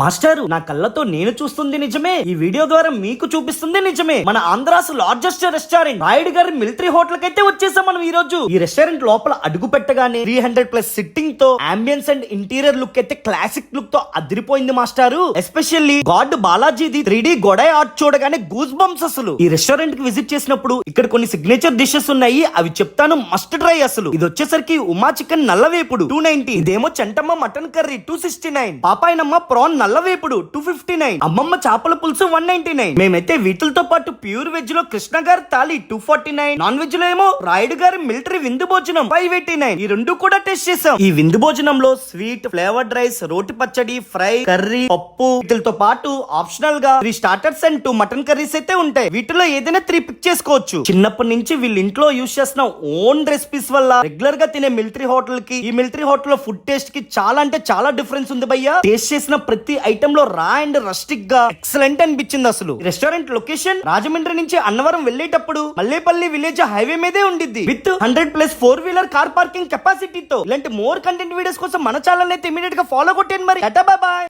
Master నా కళ్ళతో నేను చూస్తుంది నిజమే. ఈ వీడియో ద్వారా మీకు చూపిస్తుంది నిజమే. మన ఆంధ్రాస్ లార్జెస్ట్ రెస్టారెంట్ రాయుడు గారి మిలిటరీ హోటల్ కైతే వచ్చేసాం మనం ఈ రోజు ఈ రెస్టారెంట్ లోపల అడుగు పెట్టగానే త్రీ హండ్రెడ్ ప్లస్ సిట్టింగ్తో అంబియన్స్ అండ్ ఇంటీరియర్ లుక్ అయితే క్లాసిక్ లుక్తో అదిరిపోయింది మాస్టారు. ఎస్పెషల్లీ గాడ్ బాలాజీది త్రీ డి గొడై ఆర్ట్ చూడగానే గూస్ బంప్స్ అసలు. ఈ రెస్టారెంట్కి విజిట్ చేసినప్పుడు ఇక్కడ కొన్ని సిగ్నేచర్ డిషెస్ ఉన్నాయి. అవి చెప్తాను మస్ట్ ట్రై అసలు. ఇది వచ్చేసరికి ఉమా చికెన్ నల్లవేపుడు టూ నైన్టీ ఇదేమో Chentamma mutton curry two sixty nine పాపాయనమ్మ prawn నల్ల నల్లవేపుడు టూ ఫిఫ్టీ నైన్ అమ్మమ్మ చేపల పులుసు వన్ నైన్టీ నైన్ మేమైతే వీటితో పాటు ప్యూర్ వెజ్లో కృష్ణ గారి thali two forty nine non వెజ్లో ఏమో రాయుడు గారి మిలిటరీ విందు భోజనం ఫైవ్ ఎయిటీ నైన్ ఈ రెండు కూడా టెస్ట్ చేసాం ఈ విందు భోజనంలో స్వీట్ ఫ్లేవర్డ్ రైస్ రోటి పచ్చడి ఫ్రై కర్రీ పప్పు వీటితో పాటు ఆప్షనల్గా three starters and two mutton curries అయితే ఉంటాయి. వీటిలో ఏదైనా త్రీ పిక్ చేసుకోవచ్చు. చిన్నప్పటి నుంచి వీళ్ళ ఇంట్లో యూస్ చేసిన ఓన్ రెసిపీస్ వల్ల రెగ్యులర్గా తినే మిలిటరీ హోటల్కి ఈ మిలిటరీ హోటల్లో ఫుడ్ టేస్ట్కి చాలా అంటే చాలా డిఫరెన్స్ ఉంది భయ్యా. టేస్ట్ చేసిన ప్రతి ఐటమ్లో రా అండ్ రస్టిక్గా ఎక్సలెంట్ అనిపించింది అసలు. రెస్టారెంట్ లొకేషన్ రాజమండ్రి నుంచి అన్నవరం వెళ్ళేటప్పుడు మల్లేపల్లి విలేజ్ హైవే మీదే ఉండిద్ది. With hundred plus four wheeler car parking కెపాసిటీతో ఇలాంటి మోర్ కంటెంట్ వీడియోస్ కోసం మన ఛానల్ అయితే ఇమీడియట్గా ఫాలో కొట్టండి మరి. బాయ్